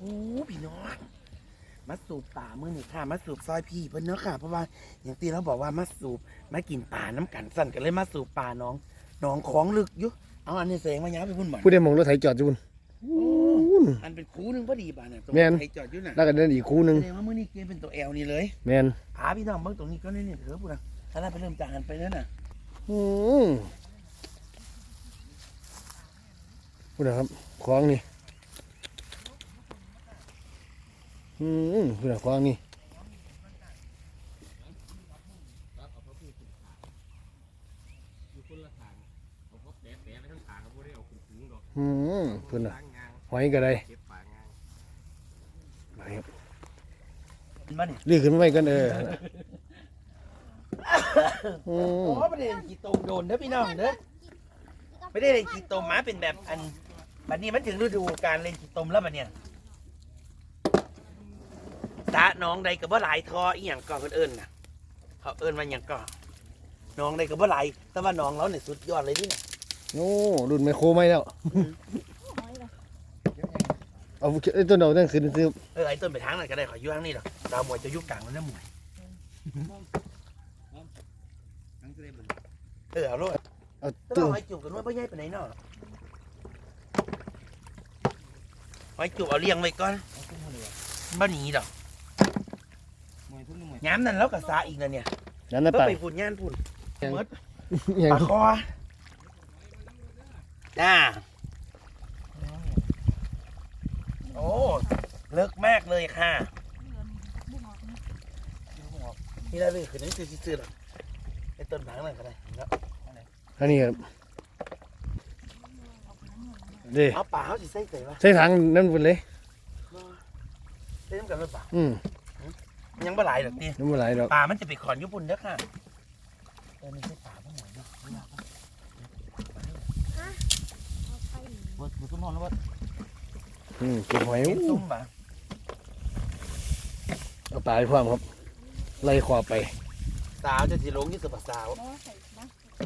โอ้พี่น้องมาสูบป่ามื้อนี่ค่ะมาสูบซอยพี่เพิ่นเนาะค่ะ เพราะว่าอย่างที่เราบอกว่ามาสูบมากินป่าน้ำกันสั่นกันเลยมาสูบป่าน้องน้องของลึกอยู่เอาอันนี้เสงมาย้าไปพุ่นบ่อนผู้ใดมองรถไถจอดอยู่บุญอันเป็นคูนึงพอดีป่ะเนี่ยตรงแม่นใครจอดอยู่น่ะแล้วก็เดินอีกคู่หนึงแสดงว่ามื้อนี้เกมเป็นตัวแอลนี่เลยแมนพาพี่น้องเบิ่งตรงนี้ก็นี่นี่เถอะพุ่นนะถ้าเราไปเริ่มจากหันไปนั่นน่ะอืมพูดนะครับของนี่ อืมพูดนะของนี่อยู่คนละทางเอาพบแปะแปะไปทั้งทางเขาบ่ได้เอาขึ้นถึงดอกอืมพูดนะล้างงางหอยก็ได้เก็บปากงางไปครับเห็นป่ะเนี่ยลื้อขึ้นมาไว้กันเอออืมอ๋อไม่ได้เล่นกีตมโดนเด้อพี่น้องเด้อไม่ได้เล่นกีตมมาเป็นแบบอันบัดนี้มันถึงฤดูการเล่นกีตมแล้วบัดเนี่ย ตาน้องใดกับว่าหลายทออีหยังก่อเพิ่นเอิ้นน่ะ เขาเอิ้นว่าหยังก่อน้องใดกับว่าหลายแต่ว่าน้องเราเนี่ยสุดยอดเลยนี่น่ะโอ้รุ่นไมโครไม่แล้ว เอาไอ้ต้นดอกนั่นขึ้นซื้อเออไอ้ต้นไปทางนั้นก็ได้ขออยู่ทางนี้หรอกดาวมวยจะอยุกกลางแล้วนะมวยเออเอาโลดเอาแต่ตู้ว่าหอยจูบกันว่าพ่อใหญ่ไปไหนเนาะหอยจูบเอาเลี้ยงไว้ก่อนบ่หนีดอกมว ยพุ่นมวยย้ำนั่นแล้วก็สาอีกนะเนี่ยนั่นน่ะก็ไปไปพูดย่านพูดยังเมิดยังปลาคอจ้าโอ้เลิกมากเลยค่ะนี่ได้เลยคือนี่คือซื้อๆหรอกไอ้ต้นทางนั่นก็ได้แล้วอันนี้ครับเด้เอาปลาเขาสิใส่ใส่ปะใช้ถังนั่นเป็นเลยใส่น้ำกันหรือเปล่าอืม ยังบ่หลายหรอกตีน้ำมันไหลดอกปลามันจะไปขอนญี่ปุ่นเด้อค่ะเออนี่ใช่ปลาพ่อหมวยเนาะบดบดต้นนอนแล้วบดอืมเก็บหอยเห็นซุ่มปะเอาปลาไปพร้อมครับ ไล่ขวาไป สาวจะสิลงยี่สิบสาว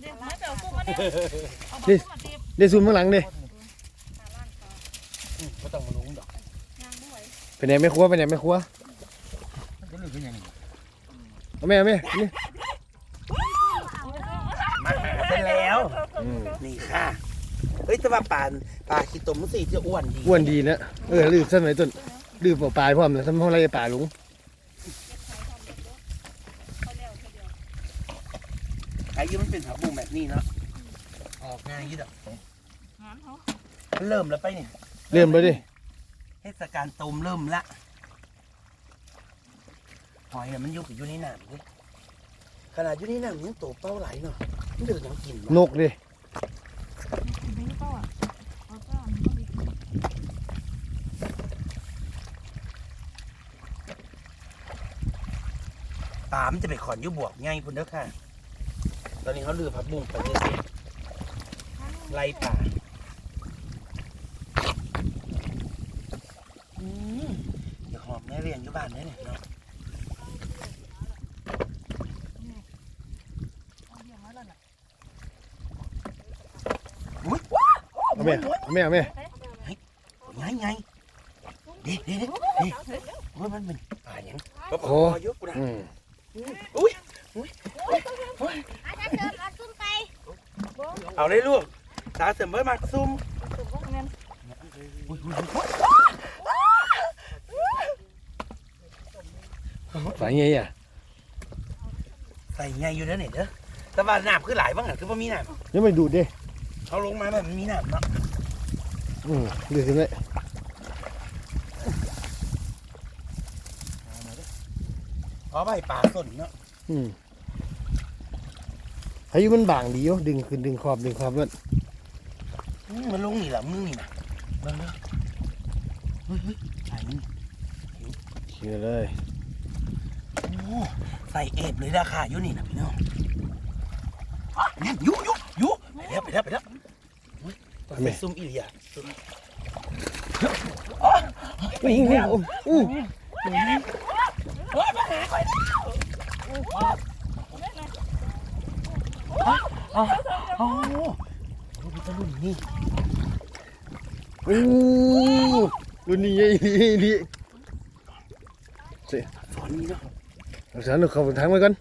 เดี๋ยวไม่เดี๋ยวซุ่มมาเนี่ยเอาบัตรมาตีบได้ซูมข้างหลังเด้อืมก็ต้องมาลงดอกยางด้วยไปไหนไม่ครัวไปไหนไม่ครัวจะลืม เป็นยังไงเอาแม่เอาแม่นี่มาหาเสร็จแล้ว อืมนี่ค่ะ เฮ้ยแต่ว่าปลาปลาขี้ตมมันสิจะอ้วนดีอ้วนดีนะเออลืมสมัยต้นลืมเอาปลาไปพร้อมแล้วทำห้องไรปลาลุงไอ้ยี่มันเป็นผักบุ้งแบบนี้เนาะ ออกง่ายยี่ดอกงานเขามันเริ่มแล้วไปเนี่ยเริ่มไปดิ เทศกาลตมเริ่มละ หอยเนี่ยมันอยู่กับอยู่ในน้ำเลยขนาดอยู่ในน้ำยังโตเป้าไหลเนาะมันเดือดยังกินนเนาะกดิไม่ก็อะเอาก็อันนี้ก็ดีปลามันจะไปขอนอยู่บวกไงคุณเด้อค่ะ ตอนนี้เขาลือผักบุ้งไปเรื่อยๆไล่ป่าอืมเดี๋ยวหอมแม่เรียงอยู่บ้านได้เนี่ยเนาะ เอาเดี๋ยวมาแล้วน่ะ อุ้ย เอา แม่เอาแม่เอาแม่ไงไงเด็ดเด็ดเด็ดว่ามันเป็นป่าหยังก็พออยู่กูนะอืมอุ้ยอาจารย์เดินเอาซุ่มไปเอาเลยลูกตาเสริมเบิดมาซุ่มสุดพวกนั้นอุ้ยอุ้ยอุ้ยฝ่ายไงอะใส่ไงอยู่เด้อเนี่ยเด้อแต่ว่าน้ำคือหลายบ้างอะคือว่ามีน้ยังไม่ดูดดิำเขาลงมาแบบมันมีน้ำเนาะ อืมลืมขึ้นเลยเอาไปป่าสนเนาะอืมพายุมันบางดีโยดึงขึ้นดึงขอบดึงขอบมันอืมมันลงนี่แหละมึงนี่นะเบิ่งเด้อเฮ้ยเฮ้ยใส่นี่เชื่อเลยโอ้ใส่เอฟเลยราคาอยู่นี่นะพี่น้องอะเนี่ยอยูอยูอยูไปแล้วไปแล้วไปแล้ว เฮ้ยต้องใส่ซุ่มอีเลียซุ่มอุ้ยอุ้ยอุ้ยอ๋อโอ้โหตะลุ่นนี่อู้รุ่นนี้อีหลีอีหลีสอนนี้เนาะเอาสารเอาเข้าทางไว้ก่อน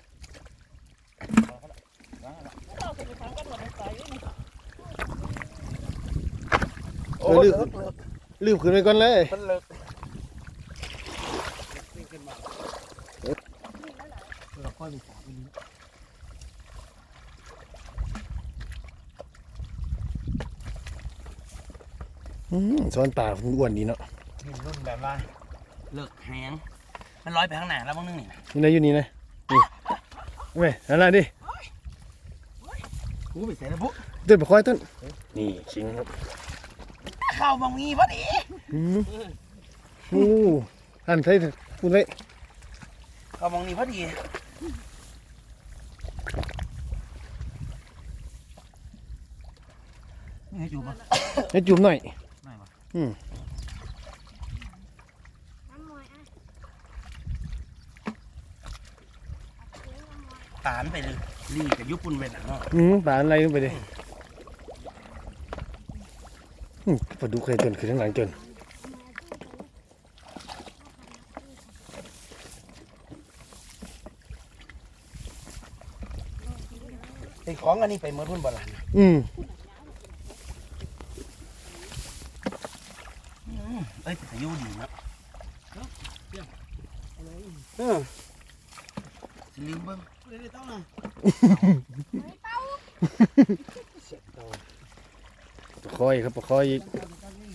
เราจะไปทางกันหมดในซอยอยู่นี่ โอ้เลิกเลิกรีบขึ้นไปก่อนเลย มันเลิกเราค่อยไปสามนี้อืมสอนป่าอ้วนดีเนาะเป็นรุ่นแบบว่าเลิกแหงมันร้อยไปข้างหน้าแล้วบ้างนึงนี่นะนี่นะอยู่นี่นะนี่เอาไปนั่นละดิกูไปใส่แล้วปุ๊เดินไปคอยต้นนี่ชิงครับ เข้าบางมีพอดีอืมโอ้อันใส่พูดไว้เข้าบางนี้พอดีนี่ให้จูบป่ะให้จุ่มหน่อยไม่ป่ะอืมน้ำมวยอะตามไปเลยรีกับยุปุ่นไปหนังเนาะอืมป่าอะไรไปเลยอืม ปลาดุกเคยจนคือทั้งหลังจนไอ้ของอันนี้ไปเมื่อรุ่นโบราณอืมเอ้ยแต่ยูดีนะเออสิลืมเบิ้งปลา คอยครับปลาคอยอี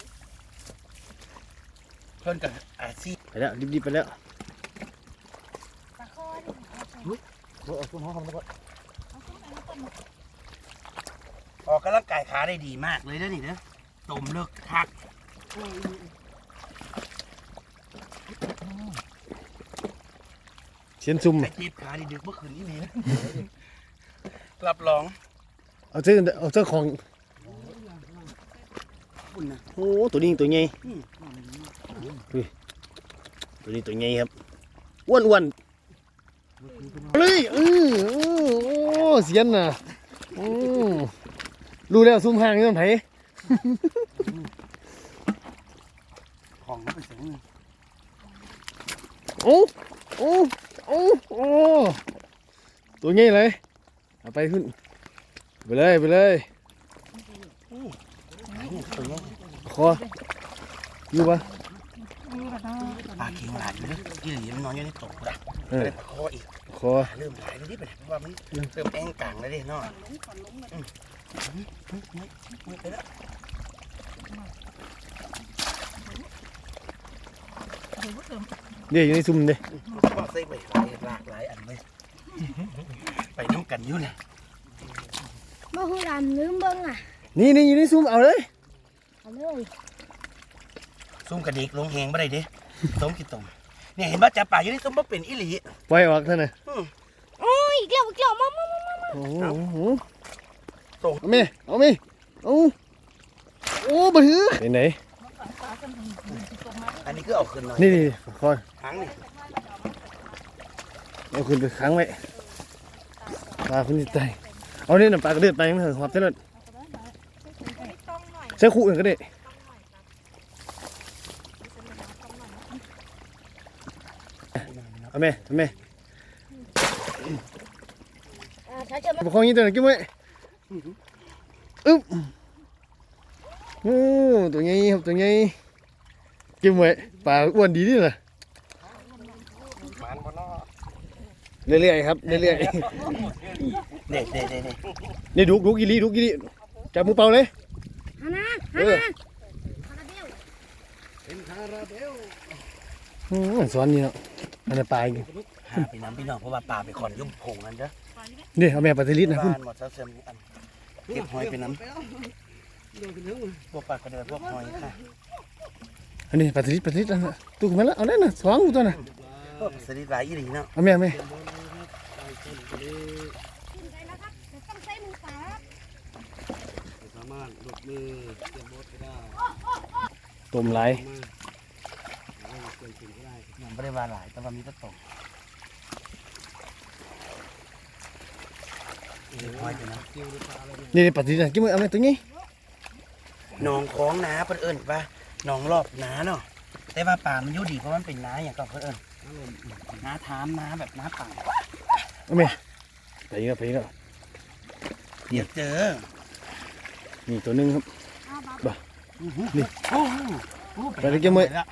กเพิ่นกับอาชีพไปแล้วรีบๆไปแล้วตะโคนเอาคุณห้องทำแล้วก็ออกกำลังกายขาได้ดีมากเลยเด้อนี่เด้อต้มเลิกทักเชียนซุ่มแต่จีบขาดีดึกเมื่อคืนนี้นี่นะรับรอง เอาเจ้าเอาเจ้าของคุณนะโอ้ตัวนี้ตัวใหญ่อืมอุ้ยตัวนี้ตัวใหญ่ครับอ้วนอ้วนเอาเลยเออโอ้โอ้เสียนน่ะโอ้รู้แล้วซุ่มห่างนี่มันไผของมันไปเสียงหนึ่งโอ้โอ้โอ้โอ้ตัวใหญ่เลยเอาไปขึ้น ไปเลยไปเลยนี่ตัวนี้คออยู่ปะปลาเค็งหลายอยู่เด้อยี่หลีมันนอนอยู่ในตกดักเออเลยปลาคออีกคอเริ่มหลายเลยดิไปไหนเพราะว่ามันเริ่มแองกลางแล้วดิเนาะอืมไปแล้วเดี๋ยวอยู่ในซุ่มเด้ก็ใส่ไปหลายหลากหลายอันเลยไปน้ำกันอยู่เนี่ย เมื่อหูดำลืมเบิ้งอะนี่นี่อยู่ในซุ่มเอาเลยเอาเลยซุ่มกระดิกลงแหงบ่ได้เด้สมกิตมเนี่ยเห็นว่าจับปลาอยู่ในซุ่มบ่เป็นอีหลีปล่อยออกเท่านั้นโอ้ยอีกแล้วอีกแล้วมามามามาโอ้โหส่งเอาไหมเอาไหมเอาโอ้บะฮือไปไหนอันนี้คือเอาขึ้นหน่อยนี่นี่คอยหางนี่เอาขึ้นไปค้างไว้ปลาขึ้นที่ใต้ เอาเนี่ยน้ำปลากระเดือดไปมันเถอะหอบเท่านั้นใช้ขู่อื่นก็ได้เอาไหมเอาไหมอ่าถ้าเจอมาประคองอยี่ตัวไหนกิ้มไว้อึ๊บโอ้ตัวใหญ่ครับตัวใหญ่กิ้มไว้ปลาอ้วนดีนี่นะมันบ่เนาะเรื่อยๆครับเรื่อยเด็ด เด็ดเด็ดเด็ดๆนี่ดุกดุกอีหลีดุกอีหลีจับมือเป่าเลยฮานาเอฮาอนาคาราเบลอืมสอนนี่เนาะอันนั้นปลาอีกหาไปน้ำพี่น้องเพราะว่าปลาไปขอนยุ่มผงนั่นเด้อนี่เอาแม่ปลาสลิดนะบ้าคุณนหมดเซาเซมอันเก็บหอยไปน้ำพวกปลากระเดือพวกหอยค่ะอันนี้ปลาสลิดปลาสลิดอันนั้นตู้ขึ้นมาแล้วเอาได้น่ะสองตัวน่ะพวกสลิดหลายอีหลีเนาะเอาแม่เอาแม่ ขึ้นไปแล้วครับเดี๋ยวต้องใช้มือเปล่าครับ สา มารถหลุดมือเตรียมบดก็ได้ต้มไหลายมาเกินถึงก็ได้ยังไม่ได้ว่าหลายแต่ว่ามีแตะตกเก็บหอยไปน้ำคิวหรือปลาอะไรเนี่ยนี่นี่ปลาสลิดนะกิ้มมือเอาแม่ตัวนี้หนองคล้องนาเพิ่นเอิ้นว่าหนองรอบนาเนาะแต่ว่าป่ามันอยู่ดีเพราะมันเป็นนาอย่างก็เพิ่นเอิ้นนาทามนาแบบนาป่าเอาไหมไปอีกแล้วไปอีกแล้วเดี๋ยวเจอ นี่ตัวหนึงครับนี่โอ้โหโอ้โหไปเลยเจ้าเมย์ละ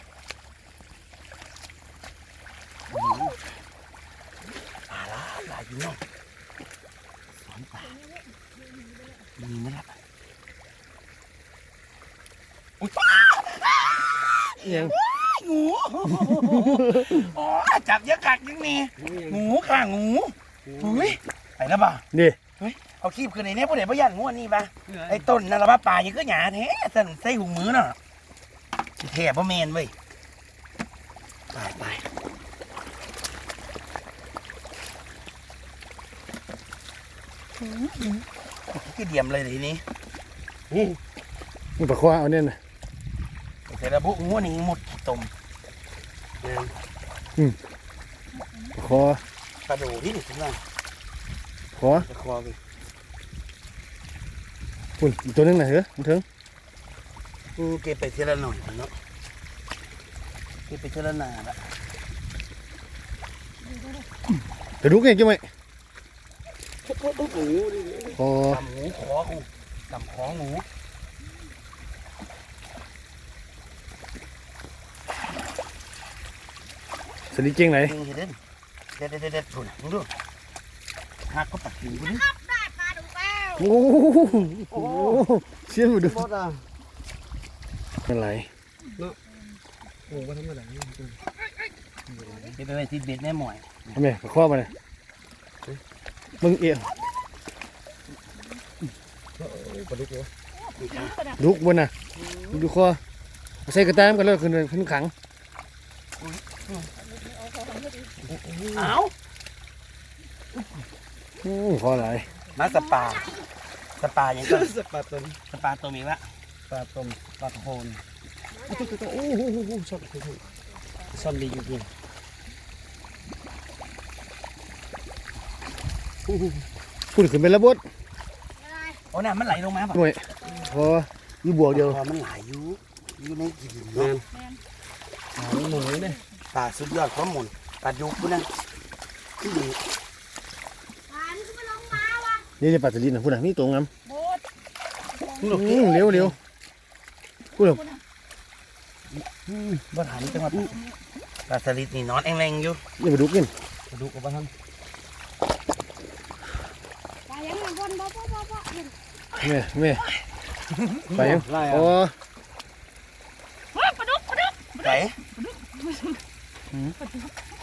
ป่าละหลายอยู่เนาะสอนป่ามีไหมล่ะอุ๊ยยังงูอ๋อจับเยอะกัดยังนี่งูค่ะงูอุ้ยไปแล้วป่ะนี่เอาคีบขึ้นในนี้พวกเด็กพยันงูอันนี้ป่ะไอ้ต้นนั่นละป่ะป่ายังก็หยาแท้สั่นใส่หุงมือเนาะสิแท้บ่แมนเว้ยไปไปกี่เดียมเลยทีนี้มันปลาคว้าเอาเนี่ยนะเสร็จแล้วบุงูนี่หมดขี้ตมปลาคอปลาดูที่นี่ถึงว่าคอปลาคอไป คุณอีกตัวหนึงน่ะเหรอมันถึงอืมเก็บไปเท่าละหน่อยเนาะเก็บไปเท่าละหนาละจะดูไงจังไหมคอตำหมูขอกูตำของหมูสลิดเก่งไหนจริงเห็นเด่นเด็ดเด็ดเด็ดเด็ดดูนะมึงดูหักก็ปัดหิวกูนี่ได้ปลาดุกแล้ว โอ้โหเสียนหมาดูบอสอะเป็นไรโอ้ว่าธรรมดาเก็บไปไว้ที่เบ็ดแม่หมอยทำไมปลาคอมาเนี่ยมึงเอี่ยงปลาดุกบนน่ะดูคอใส่กระตามกันเลยขึ้นขึ้นขังอ้าวอืมคอไหลาย มาสปา สปาอย่างก็สปาต้มสปาตัวมีละปลาต้มปลาโคนโอ้โหโอ้โหชอบชอบดีจริงพูดขึ้นเป็นระบดโอ้น้ำมันไหลลงมาป่ะด้วยคออยู่บวกเดียวพอมันไหลอยู่อยู่ในกินๆเนาะแม่นหาหมูเนี่ยปลาสุดยอดข้อมูลปลาดุกกูนะที่ดี ปลานี่ก็มาลงมาวะนี่นี่ปลาสลิดนะพูดนะนี่ตัวงามโบดอืมเร็วเร็วพูดแบบบ่ถามจังหวัดปลาสลิดนี่นอนแองๆอยู่นี่มาดูกินปลาดุกกับปลาทันปลายังไงบนบ่บ่บ่บ่เห็นแม่แม่ไปยังไล่อ๋ออะปลาดุกปลาดุกไหน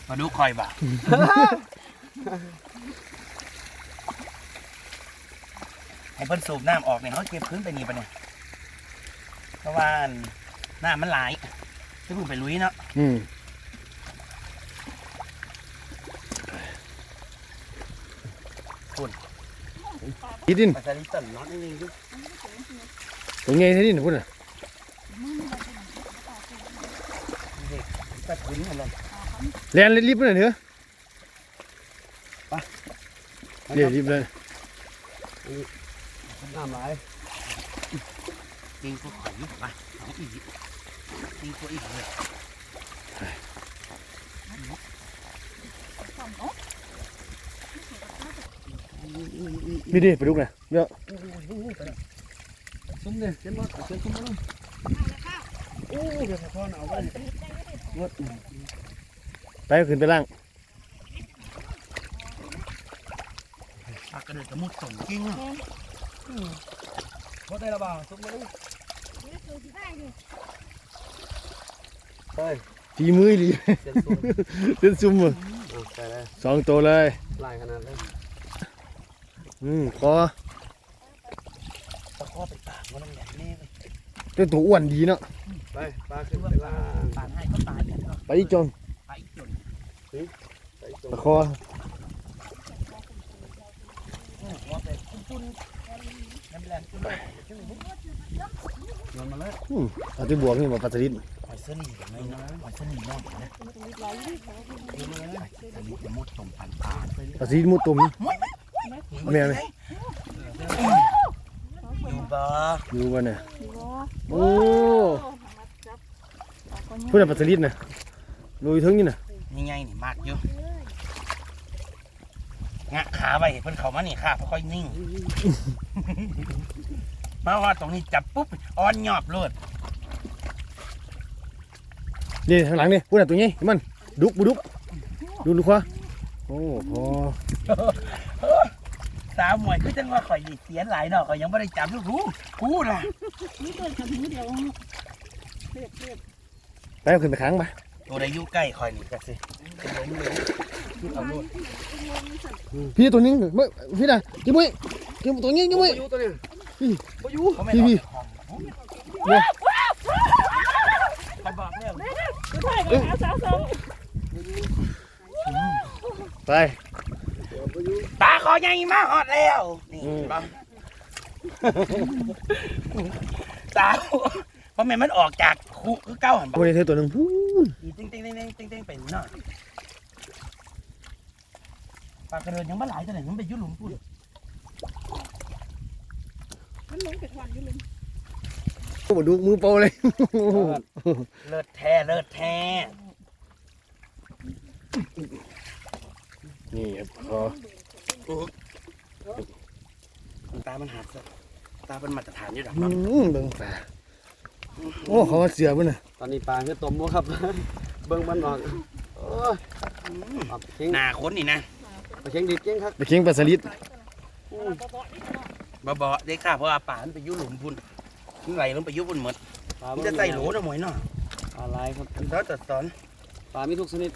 ปลาดุกคอยบ่า ให้เพิ่นสูบน้ำออกเนี่ยเขาเก็บพื้นไปนี่ปะเนี่ยเพราะว่าน้ำมันไหลที่เพิ่งไปลุยเนาะอืมอีดินปลาสลิดต้นนอนแองๆอยู่ตัวไงที่ดินพูดน่ะเด็กปลาถุนอะไรแลนรีบๆไปหน่อยเถอะเดี๋ยวรีบเลย น้ำไหลจริงก็ขอยอยู่ป่ะเอาอีกจริงก็อีกเลยนี่ดิไปดูนะเยอะซุ้มเนี่ยเช่นว่าเช่นซุ้มมาแล้วโอ้เดี๋ยวพ่อเอาไปไปขึ้นไปล่างปลากระเดือกกระมุดส่งจริงอะ พ่อได้ระบาดซุ้มมาแล้วนี่คือสิได้ดิเฮ้ยทีมือดีเช่นซุ้มเส้นซุ่มมืออะไปเลยสองตัวเลยไล่ขนาดเลยอืมคอตะข้อไปปากมันต้องใหญ่แน่เลยเป็นตัวอ้วนดีเนาะไปปลาขึ้นไปล่างปากให้ก็ตายกันเนาะไปอีกจนไปอีกจนไปตรงตะคอหัวไปปุ้นๆ น้ำแรงจุ๊บเลยจุ๊บโยนมาเลยอืมเอาที่บวกนี่มาปลาสลิดหอยเสนีไม่นะหอยเสนีน้องนะหอยเสนีจะมุดส่งผ่านปากปลาสลิดมุดตุ่มแม่ไหมอยู่บ่ดูกันน่ะโอ้โอ้จับเอาคนนี้พูดแต่ปัสสลิดน่ะลุยถึงนี่น่ะนี่ไงนี่มากอยู่ งะขาไว้เพิ่นเข้ามานี่ค่ะค่อยๆนิ่ง มาว่าตรงนี้จับปุ๊บอ่อนหยอบโลดนี่ข้างหลังนี่พูดแต่ตัวนี้มันดุกบุดุกดูดูขวาโอ้พอสาวหมวยคือจังว่าข่อยนี่เสียหลายเนาะข่อยยังบ่ได้จับลูกหูหูล่ะนี่ตัวกับนี้เดียวเรียบเรียบไปเอาขึ้นไปค้างไปตัวใดอยู่ใกล้ข่อยนี่ก็สิล้มเลยเอาโลด พี่ตัวนี้เมื่อพี่น่ะจิ้มไว้จิ้มตัวนี้จิ้มไว้อยู่ตัวเนี้ยเขาไม่พี่รอพี่เจ้าของข่อยบอกแล้วคือถ่ายกับสาวสองไปตาคอใหญ่มาฮอดแล้วนี่อืมเห็นบ่สาวเพราะแม่นมันออกจากคุคือเก้าหันบ่ตัวนี้เธอตัวหนึ่งพูนติ้งติ้งติ้งติ้งติ้งติ้งเป็นเนาะ ปลากระเดินยังบ่หลายตัวไหนมันไปอยุ่หลุมพูดมันลงจากวันอยู่เลยโอ้ดูมือโปรเลยเลิศแท้เลิศแท้นี่ครับพอตา มันหักซะตาเป็นมาตรฐานอยู่ดอกอืเนาะมเบิ่งปลาโอ้เขามาเสือมันน่ะตอนนี้ปลาคือต้มบ่ครับ เบิ่งมันออกโอ้ยออกเข่งหน้าคนนี่นะ ปลาเข่งดิบเก่งครับไปเคียงปลาสลิดบ่บ่ได้ค่ะเพราะว่าป่ามันไปอยุ่หลุมพุ่นมันไหลลงไปอยุ่พุ่นหมดปลามันจะใส่โหลนะหมวยเนาะปลาลายครับ มันเขาจะสอนปลามีทุกชนิด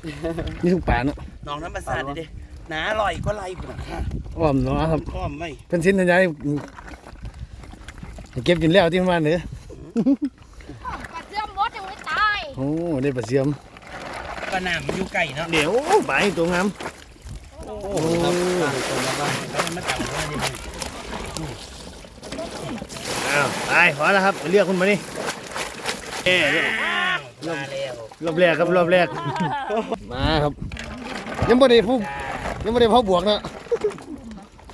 นี่ทุกปลาเนาะน้องน้ำประสาทดิดิหนาอร่อยก็ไล่พุ่นน่ะค่ะอ้อมเนาะครับอ้อมไว้เป็นสิ้นทันยายเก็บกินแล้วที่มันมาเนื้อปลาเสื่อมมดยังไม่ตาย โอ้ได้ปลาเสียมก็น้ำมันอยู่ใกล้เนาะเดี๋ยวไปตัวงาม โอ้ครับปลาต้มแล้วก็แล้วมันมาจับมันได้ยังอ้าวไปขอแล้วครับไปเรียกคุณมานี่เอ๊ะมาแล้วรอบแรกครับรอบแรก มาครับยังไม่ได้ผู้ยังไม่ได้เผาบวกนะ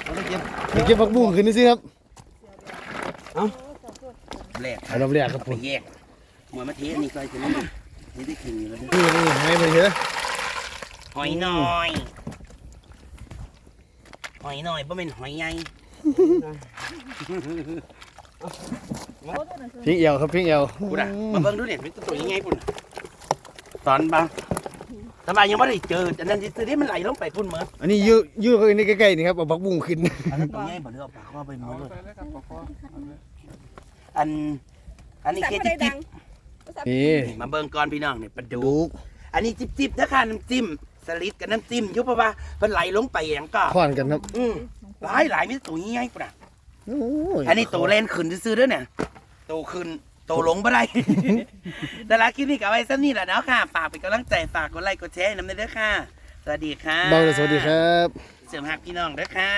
เอาไปเก็บไปเก็บผักบุ้งขึ้นนี่สิครับแรกเอารอบแรกครับไปผมแยกหมวยมาเทอันนี้ก็จะนี่นี่ได้กินอยู่แล้วนี่นี่ให้ไปเถอะหอยน้อยห อยน้อยบ่เป็นหอยใหญ่พิงเอวครับพิงเอวกูน่ะมาเบิ่งดูเนี่ยเป็นตัวยังไงพุ่นตอนบ้างทำไมยังไม่ได้เจออันนั้นซื้อได้มันไหลลงไปพุ่นเหมือนอันนี้ยืดยืดเข้าไปในใกล้ๆนี่ครับเอาผักบุ้งขึ้นอันนั้นตัวใหญ่บ่เลือกปากว่าไปเหมือนเลยอันอันนี้สั่งแค่ไม่จิได้บดังจิบนี่มาเบิ่งก่อนพี่น้องเนี่ยปลาดูดูกอันนี้จิบจิบนะคะน้ำจิ้ม สลิดกับน้ำจิ้มอยุบเพราะว่ามันไหลลงไปอย่างก็ทอนกันครับอืมหลายหลายมีตัวใหญ่กว่าโอ้ยอันนี้โตเล่นขึ้นซื้อๆเด้วยเนี่ยโตขึ้นโตลงบ่ได้แต่ละคลิปนี้ก็เอาไว้สั้นนี่แหละเนาะค่ะฝากเป็นกำลังใจฝากกดไลค์กดแชร์ให้น้ำเด้อค่ะ สวัสดีค่ะเบาเลยสวัสดีครับ เสริมหักพี่น้องเด้อค่ะ